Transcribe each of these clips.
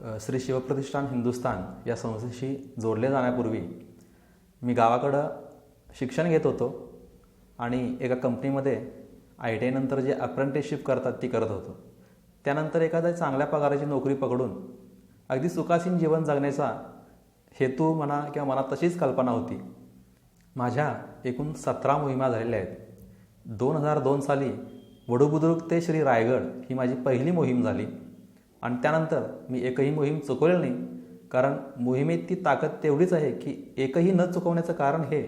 श्री शिवप्रतिष्ठान हिंदुस्थान या संस्थेशी जोडले जाण्यापूर्वी मी गावाकडं शिक्षण घेत होतो आणि एका कंपनीमध्ये आय टी आयनंतर जे अप्रेंटिसशिप करतात ती करत होतो. त्यानंतर एखाद्या चांगल्या पगाराची नोकरी पकडून अगदी सुखासीन जीवन जगण्याचा हेतू म्हणा किंवा मनात तशीच कल्पना होती. माझ्या एकूण सतरा मोहिमा झालेल्या आहेत. दोन हजार दोन साली वडूबुद्रुक ते श्री रायगड ही माझी पहिली मोहीम झाली. आणि त्यानंतर मी एकही मोहीम चुकवलेली नाही. कारण मोहिमेत ती ताकद तेवढीच आहे की एकही न चुकवण्याचं कारण हे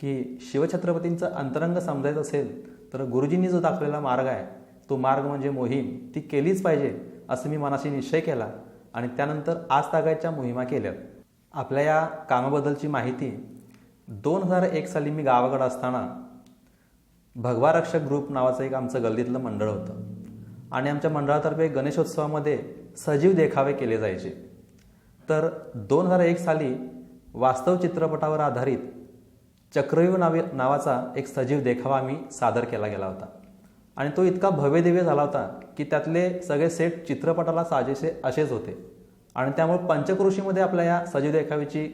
की शिवछत्रपतींचं अंतरंग समजायचं असेल तर गुरुजींनी जो दाखवलेला मार्ग आहे तो मार्ग म्हणजे मोहीम. ती केलीच पाहिजे असं मी मनाशी निश्चय केला आणि त्यानंतर आज तागायच्या मोहिमा केल्या. आपल्या या कामाबद्दलची माहिती दोन हजार एक साली मी गावाकडं असताना भगवा रक्षक ग्रुप नावाचं एक आमचं गल्लीतलं मंडळ होतं. आणि आमच्या मंडळातर्फे गणेशोत्सवामध्ये सजीव देखावे केले जायचे. तर दोन हजार एक साली वास्तव चित्रपटावर आधारित चक्रव्यूह नावे नावाचा एक सजीव देखावा आम्ही सादर केला गेला होता. आणि तो इतका भव्यदिव्य झाला होता की त्यातले सगळे सेट चित्रपटाला साजेसे असेच होते. आणि त्यामुळे पंचकृषीमध्ये आपल्या या सजीव देखाव्याची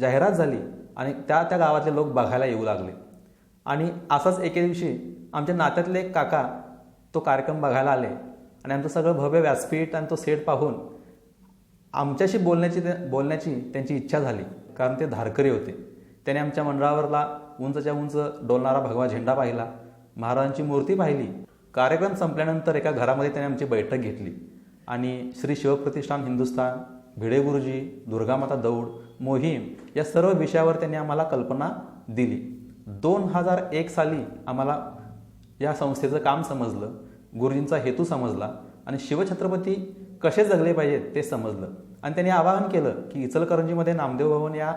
जाहिरात झाली आणि त्या त्या गावातले लोक बघायला येऊ लागले. आणि असाच एके दिवशी आमच्या नात्यातले एक काका तो कार्यक्रम बघायला आले. आणि आमचं सगळं भव्य व्यासपीठ आणि तो सेट पाहून आमच्याशी बोलण्याची बोलण्याची त्यांची इच्छा झाली. कारण ते धारकरी होते. त्याने आमच्या मंडळावरला उंचच्या उंच डोलणारा भगवा झेंडा पाहिला. महाराजांची मूर्ती पाहिली. कार्यक्रम संपल्यानंतर एका घरामध्ये त्याने आमची बैठक घेतली. आणि श्री शिवप्रतिष्ठान हिंदुस्थान भिडे गुरुजी दुर्गामाता दौड मोहीम या सर्व विषयावर त्यांनी आम्हाला कल्पना दिली. दोन हजार एक साली आम्हाला या संस्थेचं काम समजलं. गुरुजींचा हेतू समजला आणि शिवछत्रपती कसे जगले पाहिजेत ते समजलं. आणि त्यांनी आवाहन केलं की इचलकरंजीमध्ये नामदेव भवन या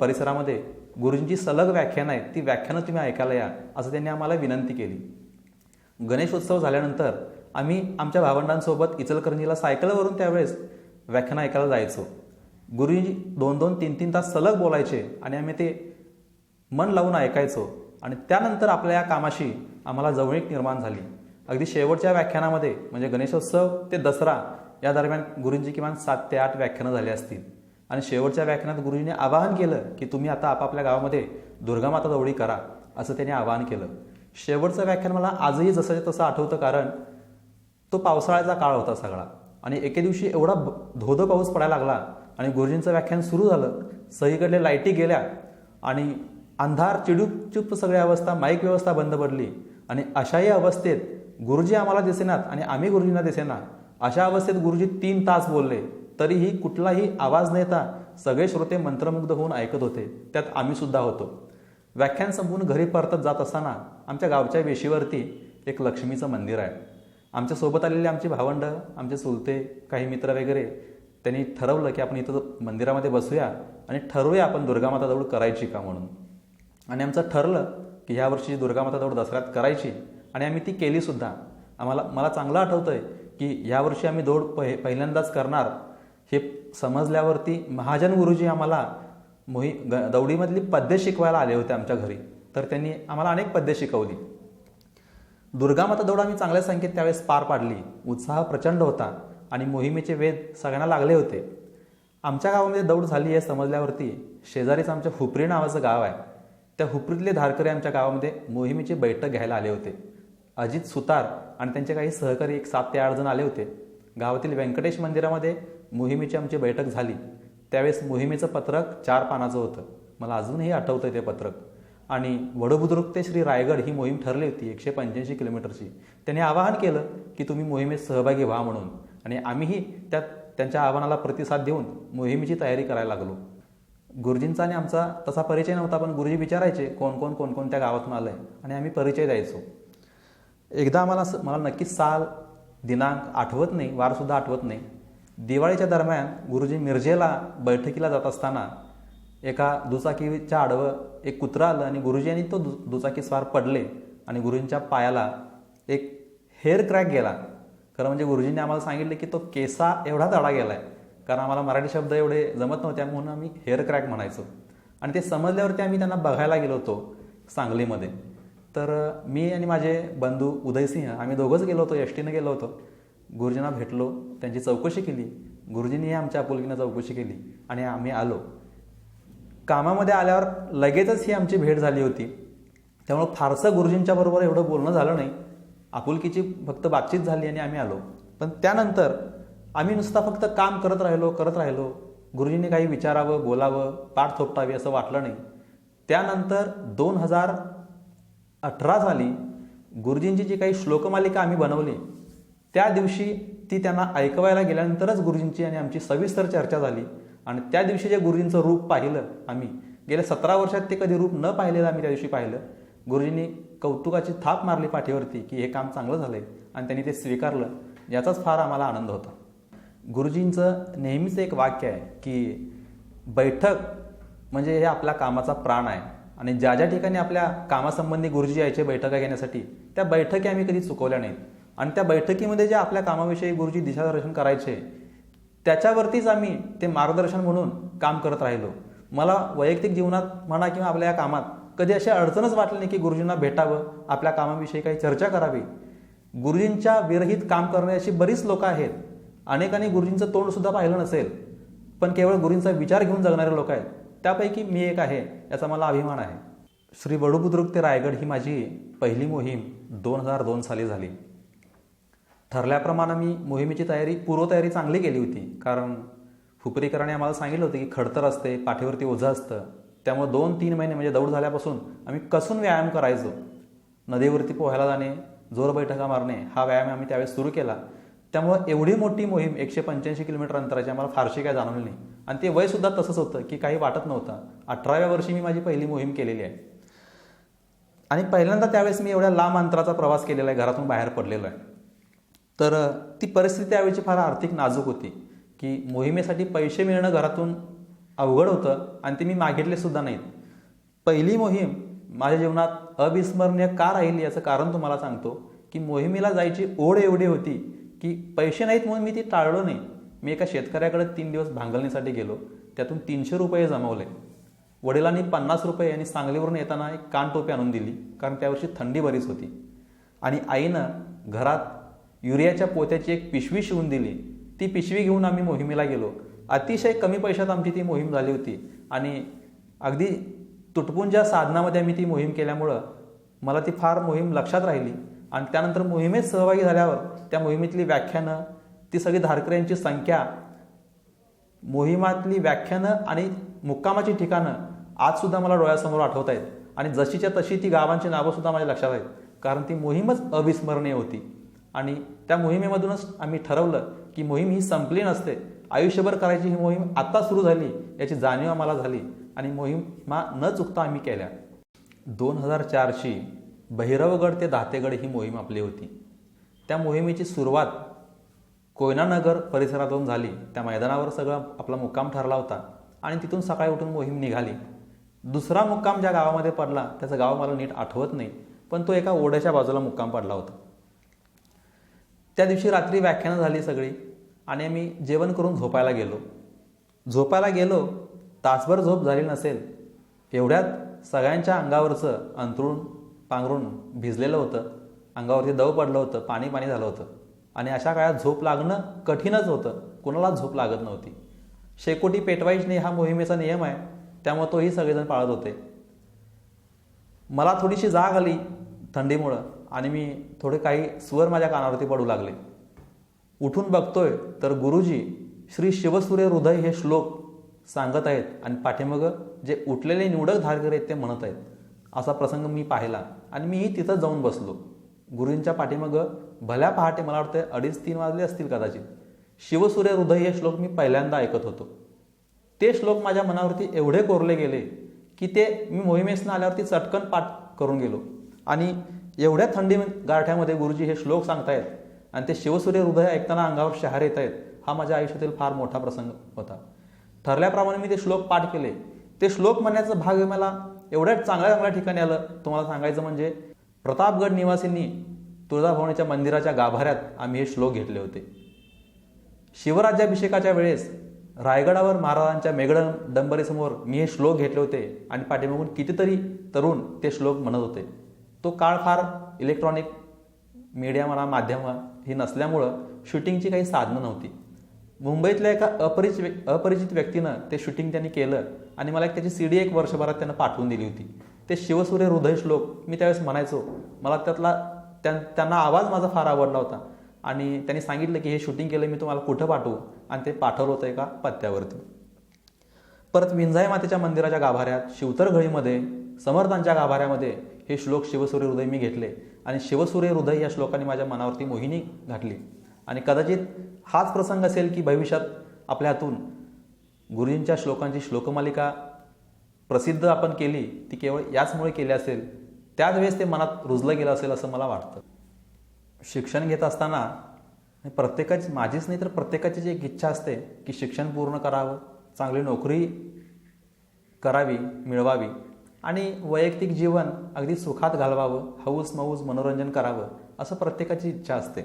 परिसरामध्ये गुरुजींची सलग व्याख्यानं आहेत ती व्याख्यानं तुम्ही ऐकायला या असं त्यांनी आम्हाला विनंती केली. गणेशोत्सव झाल्यानंतर आम्ही आमच्या भावंडांसोबत इचलकरंजीला सायकलवरून त्यावेळेस व्याख्यानं ऐकायला जायचो. गुरुजी दोन दोन तीन तीन तास सलग बोलायचे आणि आम्ही ते मन लावून ऐकायचो. आणि त्यानंतर आपल्या या कामाशी आम्हाला जवळीक निर्माण झाली. अगदी शेवटच्या व्याख्यानामध्ये म्हणजे गणेशोत्सव ते दसरा या दरम्यान गुरुंची किमान सात ते आठ व्याख्यानं झाली असतील. आणि शेवटच्या व्याख्यानात गुरुजींनी आवाहन केलं की तुम्ही आता आपापल्या गावामध्ये दुर्गामाता दौडी करा असं त्यांनी आवाहन केलं. शेवटचं व्याख्यान मला आजही जसं तसं आठवतं कारण तो पावसाळ्याचा काळ होता सगळा. आणि एके दिवशी एवढा धोधो पाऊस पडायला लागला आणि गुरुजींचं व्याख्यान सुरू झालं. सगळीकडले लाईटी गेल्या आणि अंधार चिडूपचूप सगळी अवस्था माईक व्यवस्था बंद पडली. आणि अशाही अवस्थेत गुरुजी आम्हाला दिसेनात आणि आम्ही गुरुजींना दिसेना अशा अवस्थेत गुरुजी तीन तास बोलले तरीही कुठलाही आवाज न येता सगळे श्रोते मंत्रमुग्ध होऊन ऐकत होते. त्यात आम्ही सुद्धा होतो. व्याख्यान संपवून घरी परतत जात असताना आमच्या गावच्या वेशीवरती एक लक्ष्मीचं मंदिर आहे. आमच्यासोबत आलेले आमचे भावंड आमचे चुलते काही मित्र वगैरे त्यांनी ठरवलं की आपण इथं मंदिरामध्ये बसूया आणि ठरवूया आपण दुर्गामाता दौड करायची का म्हणून. आणि आमचं ठरलं की ह्या वर्षी दुर्गामाता दौड दसऱ्यात करायची. आणि आम्ही ती केली सुद्धा. आम्हाला मला चांगलं आठवतंय की यावर्षी आम्ही दौड पहि पहिल्यांदाच करणार. हे समजल्यावरती महाजन गुरुजी आम्हाला मोही ग दौडीमधली पद्य शिकवायला आले होते आमच्या घरी. तर त्यांनी आम्हाला अनेक पद्य शिकवली. दुर्गामाता दौड आम्ही चांगल्या संख्येत त्यावेळेस पार पाडली. उत्साह प्रचंड होता आणि मोहिमेचे वेध सगळ्यांना लागले होते. आमच्या गावामध्ये दौड झाली हे समजल्यावरती शेजारीच आमच्या हुपरी नावाचं गाव आहे. त्या हुपरीतले धारकरी आमच्या गावामध्ये मोहिमेची बैठक घ्यायला आले होते. अजित सुतार आणि त्यांचे काही सहकारी एक सात ते आठ जण आले होते. गावातील व्यंकटेश मंदिरामध्ये मोहिमेची आमची बैठक झाली. त्यावेळेस मोहिमेचं पत्रक चार पानाचं होतं. मला अजूनही आठवतं ते पत्रक. आणि वडबुद्रुक ते श्री रायगड ही मोहीम ठरली होती एकशे पंच्याऐंशी किलोमीटरची. त्यांनी आवाहन केलं की तुम्ही मोहिमेत सहभागी व्हा म्हणून. आणि आम्हीही त्यात त्यांच्या आव्हानाला प्रतिसाद देऊन मोहिमेची तयारी करायला लागलो. गुरुजींचा आणि आमचा तसा परिचय नव्हता पण गुरुजी विचारायचे कोण कोण कोण कोणत्या आलं आहे आणि आम्ही परिचय द्यायचो. एकदा आम्हाला स- मला नक्कीच साल दिनांक आठवत नाही वारसुद्धा आठवत नाही. दिवाळीच्या दरम्यान गुरुजी मिरजेला बैठकीला जात असताना एका दुचाकीच्या आडवं एक कुत्रा आलं आणि गुरुजी आणि तो दु दुचाकी स्वार पडले आणि गुरुजींच्या पायाला एक हेअर क्रॅक गेला. खरं म्हणजे गुरुजींनी आम्हाला सांगितलं की तो केसा एवढा तडा गेला आहे कारण आम्हाला मराठी शब्द एवढे जमत नव्हते म्हणून आम्ही हेअर क्रॅक म्हणायचो. आणि ते समजल्यावरती आम्ही त्यांना बघायला गेलो होतो सांगलीमध्ये. तर मी आणि माझे बंधू उदयसिंह आम्ही दोघंच गेलो होतो एस टीनं गेलो होतो. गुरुजींना भेटलो त्यांची चौकशी केली. गुरुजींनी आमच्या आपुलकीनं चौकशी केली आणि आम्ही आलो. कामामध्ये आल्यावर लगेचच ही आमची भेट झाली होती. त्यामुळं फारसं गुरुजींच्या बरोबर एवढं बोलणं झालं नाही. आपुलकीची फक्त बातचीत झाली आणि आम्ही आलो. पण त्यानंतर आम्ही नुसता फक्त काम करत राहिलो करत राहिलो. गुरुजींनी काही विचारावं बोलावं पाठ थोपटावी असं वाटलं नाही. त्यानंतर दोन हजार अठरा साली गुरुजींची जी काही श्लोकमालिका आम्ही बनवली त्या दिवशी ती त्यांना ऐकवायला गेल्यानंतरच गुरुजींची आणि आमची सविस्तर चर्चा झाली. आणि त्या दिवशी जे गुरुजींचं रूप पाहिलं आम्ही गेल्या सतरा वर्षात ते कधी रूप न पाहिलेलं आम्ही त्या दिवशी पाहिलं. गुरुजींनी कौतुकाची थाप मारली पाठीवरती की हे काम चांगलं झालं आहे आणि त्यांनी ते स्वीकारलं. याचाच फार आम्हाला आनंद होता. गुरुजींचं नेहमीच एक वाक्य आहे की बैठक म्हणजे हे आपल्या कामाचा प्राण आहे. आणि ज्या ज्या ठिकाणी आपल्या कामासंबंधी गुरुजी यायचे बैठका घेण्यासाठी त्या बैठकी आम्ही कधी चुकवल्या नाहीत. आणि त्या बैठकीमध्ये जे आपल्या कामाविषयी गुरुजी दिशादर्शन करायचे त्याच्यावरतीच आम्ही ते मार्गदर्शन म्हणून काम करत राहिलो. मला वैयक्तिक जीवनात म्हणा किंवा आपल्या या कामात कधी अशी अडचणच वाटली नाही की गुरुजींना भेटावं आपल्या कामाविषयी काही चर्चा करावी. गुरुजींच्या विरहित काम करण्याची बरीच लोकं आहेत. अनेकांनी गुरुजींचं तोंडसुद्धा पाहिलं नसेल पण केवळ गुरुजींचा विचार घेऊन जगणारे लोक आहेत. त्यापैकी मी एक आहे याचा मला अभिमान आहे. श्री वडुबुद्रुक ते रायगड ही माझी पहिली मोहीम दोन हजार दोन साली झाली. ठरल्याप्रमाणे मी मोहिमेची तयारी पूर्वतयारी चांगली केली होती कारण फुपरीकरांनी आम्हाला सांगितलं होतं की खडतर असते पाठीवरती ओझं असतं. त्यामुळे दोन तीन महिने म्हणजे दौड झाल्यापासून आम्ही कसून व्यायाम करायचो. नदीवरती पोहायला जाणे जोर बैठका मारणे हा व्यायाम आम्ही त्यावेळेस सुरू केला. त्यामुळं एवढी मोठी मोहीम एकशे पंच्याऐंशी किलोमीटर अंतराची आम्हाला फारशी काय जाणवली नाही. आणि ते वयसुद्धा तसंच होतं की काही वाटत नव्हतं. अठराव्या वर्षी मी माझी पहिली मोहीम केलेली आहे. आणि पहिल्यांदा त्यावेळेस मी एवढ्या लांब अंतराचा प्रवास केलेला आहे घरातून बाहेर पडलेलो आहे. तर ती परिस्थिती त्यावेळची फार आर्थिक नाजूक होती की मोहिमेसाठी पैसे मिळणं घरातून अवघड होतं आणि ते मी मागितले सुद्धा नाहीत. पहिली मोहीम माझ्या जीवनात अविस्मरणीय का राहिली याचं कारण तुम्हाला सांगतो की मोहिमेला जायची ओढ एवढी होती की पैसे नाहीत म्हणून मी ती टाळलो नाही. मी एका शेतकऱ्याकडे तीन दिवस भांगलणीसाठी गेलो. त्यातून तीनशे रुपये जमवले. वडिलांनी पन्नास रुपये आणि सांगलीवरून येताना एक कानटोपी आणून दिली कारण त्यावर्षी थंडी बरीच होती. आणि आईनं घरात युरियाच्या पोत्याची एक पिशवी शिवून दिली. ती पिशवी घेऊन आम्ही मोहिमेला गेलो. अतिशय कमी पैशात आमची ती मोहीम झाली होती. आणि अगदी तुटपुंज्या साधनामध्ये आम्ही ती मोहीम केल्यामुळं मला ती फार मोहीम लक्षात राहिली. आणि त्यानंतर मोहिमेत सहभागी झाल्यावर त्या मोहिमेतली व्याख्यानं ती सगळी धारकऱ्यांची संख्या मोहिमातली व्याख्यानं आणि मुक्कामाची ठिकाणं आजसुद्धा मला डोळ्यासमोर आठवत आहेत. आणि जशीच्या तशी ती गावांची नावंसुद्धा माझ्या लक्षात आहेत. कारण ती मोहीमच अविस्मरणीय होती. आणि त्या मोहिमेमधूनच आम्ही ठरवलं की मोहीम ही संपली नसते. आयुष्यभर करायची ही मोहीम आत्ता सुरू झाली याची जाणीव आम्हाला झाली आणि मोहिमा न चुकता आम्ही केल्या. दोन हजार चारशी बहिरवगड ते दातेगड ही मोहीम आपली होती. त्या मोहिमेची सुरुवात कोयनानगर परिसरातून झाली. त्या मैदानावर सगळं आपला मुक्काम ठरला होता आणि तिथून सकाळी उठून मोहीम निघाली. दुसरा मुक्काम ज्या गावामध्ये पडला त्याचं गाव मला नीट आठवत नाही पण तो एका ओढ्याच्या बाजूला मुक्काम पडला होता. त्या दिवशी रात्री व्याख्यानं झाली सगळी आणि आम्ही जेवण करून झोपायला गेलो. झोपायला गेलो तासभर झोप झाली नसेल. एवढ्यात सगळ्यांच्या अंगावरचं अंथरूण पांघरून भिजलेलं होतं. अंगावरती दव पडलं होतं पाणी पाणी झालं होतं. आणि अशा काळात झोप लागणं कठीणच होतं. कुणालाच झोप लागत नव्हती. शेकोटी पेटवायची नाही हा मोहिमेचा नियम आहे त्यामुळे तोही सगळेजण पाळत होते. मला थोडीशी जाग आली थंडीमुळं आणि मी थोडे काही स्वर माझ्या कानावरती पडू लागले. उठून बघतोय तर गुरुजी श्री शिवसूर्य हृदय हे श्लोक सांगत आहेत आणि पाठीमागं जे उठलेले निवडक धारकर आहेत ते म्हणत आहेत. असा प्रसंग मी पाहिला आणि मीही तिथं जाऊन बसलो. गुरुजींच्या पाठीमागं भल्या पहाटे मला वाटतं अडीच तीन वाजले असतील कदाचित. शिवसूर्य हृदय हे श्लोक मी पहिल्यांदा ऐकत होतो. ते श्लोक माझ्या मनावरती एवढे कोरले गेले की ते मी मोहिमेसनं आल्यावरती चटकन पाठ करून गेलो. आणि एवढ्या थंडी गारठ्यामध्ये गुरुजी हे श्लोक सांगतायत आणि ते शिवसूर्य हृदय ऐकताना अंगावर शहार येत आहेत हा माझ्या आयुष्यातील फार मोठा प्रसंग होता. ठरल्याप्रमाणे मी ते श्लोक पाठ केले. ते श्लोक म्हणण्याचा भाग मला एवढ्या चांगल्या चांगल्या ठिकाणी आलं. तुम्हाला सांगायचं म्हणजे प्रतापगड निवासींनी तुळजाभवानीच्या मंदिराच्या गाभाऱ्यात आम्ही हे श्लोक घेतले होते. शिवराज्याभिषेकाच्या वेळेस रायगडावर महाराजांच्या मेघड डंबरीसमोर मी हे श्लोक घेतले होते आणि पाठीमागून कितीतरी तरुण ते श्लोक म्हणत होते. तो काळ फार इलेक्ट्रॉनिक मीडिया म्हणा माध्यम ही नसल्यामुळं शूटिंगची काही साधनं नव्हती. मुंबईतल्या एका अपरिचित अपरिचित व्यक्तीनं ते शूटिंग त्यांनी केलं आणि मला एक त्याची सी डी एक वर्षभरात त्यांना पाठवून दिली होती. ते शिवसूर्य हृदय श्लोक मी त्यावेळेस म्हणायचो मला त्यातला त्यां त्यांना आवाज माझा फार आवडला होता. आणि त्यांनी सांगितलं की हे शूटिंग केलं मी तुम्हाला कुठं पाठवू? आणि ते पाठवलं होतं एका पत्त्यावरती. परत विंझाई मातेच्या मंदिराच्या गाभाऱ्यात शिवतरघळीमध्ये समर्थांच्या गाभाऱ्यामध्ये हे श्लोक शिवसूर्य हृदय मी घेतले. आणि शिवसूर्य हृदय या श्लोकाने माझ्या मनावरती मोहिनी घातली. आणि कदाचित हाच प्रसंग असेल की भविष्यात आपल्या हातून गुरुजींच्या श्लोकांची श्लोकमालिका प्रसिद्ध आपण केली ती केवळ याचमुळे केली असेल त्याच वेळेस ते मनात रुजलं गेलं असेल असं मला वाटतं. शिक्षण घेत असताना प्रत्येकाची माझीच नाही तर प्रत्येकाची जी एक इच्छा असते की शिक्षण पूर्ण करावं चांगली नोकरी करावी मिळवावी आणि वैयक्तिक जीवन अगदी सुखात घालवावं हौस मौज मनोरंजन करावं असं प्रत्येकाची इच्छा असते.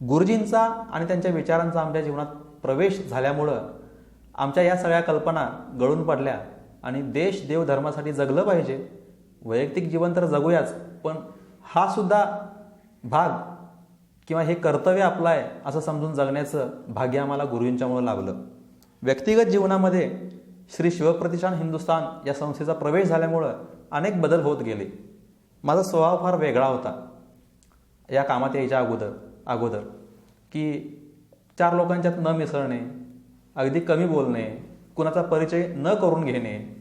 गुरुजींचा आणि त्यांच्या विचारांचा आमच्या जीवनात प्रवेश झाल्यामुळं आमच्या या सगळ्या कल्पना गळून पडल्या आणि देश देव धर्मासाठी जगलं पाहिजे वैयक्तिक जीवन तर जगूयाच पण हा सुद्धा भाग किंवा हे कर्तव्य आपलं आहे असं समजून जगण्याचं भाग्य आम्हाला गुरुजींच्यामुळं लाभलं. व्यक्तिगत जीवनामध्ये श्री शिवप्रतिष्ठान हिंदुस्थान या संस्थेचा प्रवेश झाल्यामुळं अनेक बदल होत गेले. माझा स्वभाव फार वेगळा होता. या कामात यायच्या अगोदर अगोदर की चार लोकांच्यात न मिसळणे अगदी कमी बोलणे कुणाचा परिचय न करून घेणे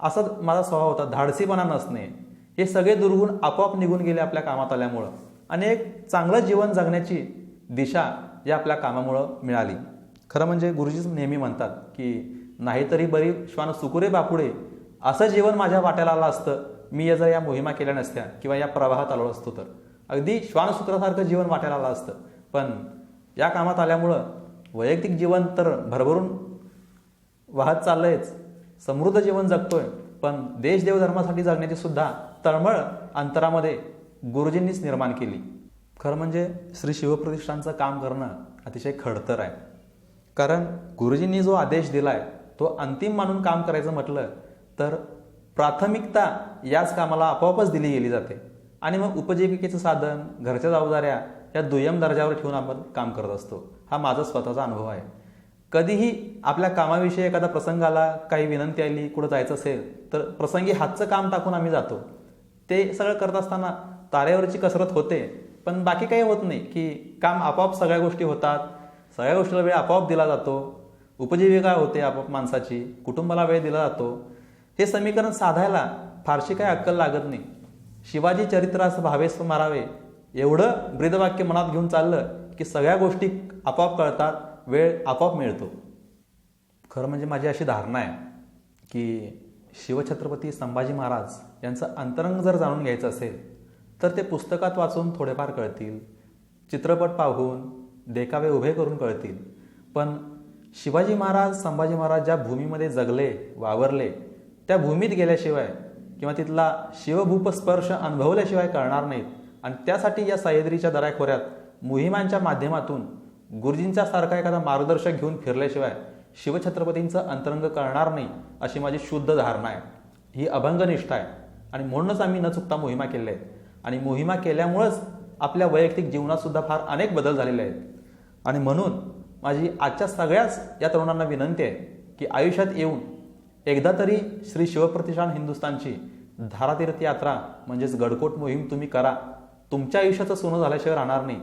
असाच माझा स्वभाव होता. धाडसीपणा नसणे. हे सगळे दुर्गुण आपोआप निघून गेले आपल्या कामात आल्यामुळं. आणि एक चांगलं जीवन जगण्याची दिशा या आपल्या कामामुळं मिळाली. खरं म्हणजे गुरुजीच नेहमी म्हणतात की नाहीतरी बरी श्वान सुकुरे बापुडे. असं जीवन माझ्या वाट्याला आलं असतं. मी या जर या मोहिमा केल्या नसत्या किंवा या प्रवाहात आलो असतो तर. अगदी श्वानसूत्रासारखं जीवन वाट्याला आलं असतं. पण या कामात आल्यामुळं वैयक्तिक जीवन तर भरभरून वाहत चाललंयच. समृद्ध जीवन जगतोय पण देश देवधर्मासाठी जगण्याची सुद्धा तळमळ अंतरामध्ये गुरुजींनीच निर्माण केली. खरं म्हणजे श्री शिवप्रतिष्ठानचं काम करणं अतिशय खडतर आहे. कारण गुरुजींनी जो आदेश दिलाय तो अंतिम मानून काम करायचं म्हटलं तर प्राथमिकता याच कामाला आपोआपच दिली गेली जाते. आणि मग उपजीविकेचं साधन घरच्या जबाबदाऱ्या या दुय्यम दर्जावर ठेवून आपण काम करत असतो. हा माझा स्वतःचा अनुभव आहे. कधीही आपल्या कामाविषयी एखादा प्रसंग आला काही विनंती आली कुठं जायचं असेल तर प्रसंगी हातचं काम टाकून आम्ही जातो. ते सगळं करत असताना तारेवरची कसरत होते पण बाकी काही होत नाही की काम आपोआप सगळ्या गोष्टी होतात सगळ्या गोष्टीला वेळ आपोआप दिला जातो. उपजीविका होते आपोआप माणसाची कुटुंबाला वेळ दिला जातो. हे समीकरण साधायला फारशी काही अक्कल लागत नाही. शिवाजी चरित्रास भावेस मारावे एवढं ब्रीदवाक्य मनात घेऊन चाललं की सगळ्या गोष्टी आपोआप कळतात. वेळ आपोआप मिळतो. खरं म्हणजे माझी अशी धारणा आहे की शिवछत्रपती संभाजी महाराज यांचं अंतरंग जर जाणून घ्यायचं असेल तर ते पुस्तकात वाचून थोडेफार कळतील चित्रपट पाहून देखावे उभे करून कळतील. पण शिवाजी महाराज संभाजी महाराज ज्या भूमीमध्ये जगले वावरले त्या भूमीत गेल्याशिवाय किंवा तिथला शिवभूपस्पर्श अनुभवल्याशिवाय कळणार नाहीत. आणि त्यासाठी या सह्याद्रीच्या दऱ्याखोऱ्यात मोहिमांच्या माध्यमातून गुरुजींच्या सारखा एखादा मार्गदर्शक घेऊन फिरल्याशिवाय शिवछत्रपतींचं अंतरंग कळणार नाही अशी माझी शुद्ध धारणा आहे. ही अभंगनिष्ठा आहे. आणि म्हणूनच आम्ही न चुकता मोहिमा केल्या आहेत. आणि मोहिमा केल्यामुळंच आपल्या वैयक्तिक जीवनातसुद्धा फार अनेक बदल झालेले आहेत. आणि म्हणून माझी आजच्या सगळ्याच या तरुणांना विनंती आहे की आयुष्यात येऊन एकदा तरी श्री शिवप्रतिष्ठान हिंदुस्थानची धारातीर्थ यात्रा म्हणजेच गडकोट मोहीम तुम्ही करा. तुमच्या आयुष्याचं सोनं झाल्याशिवाय राहणार नाही.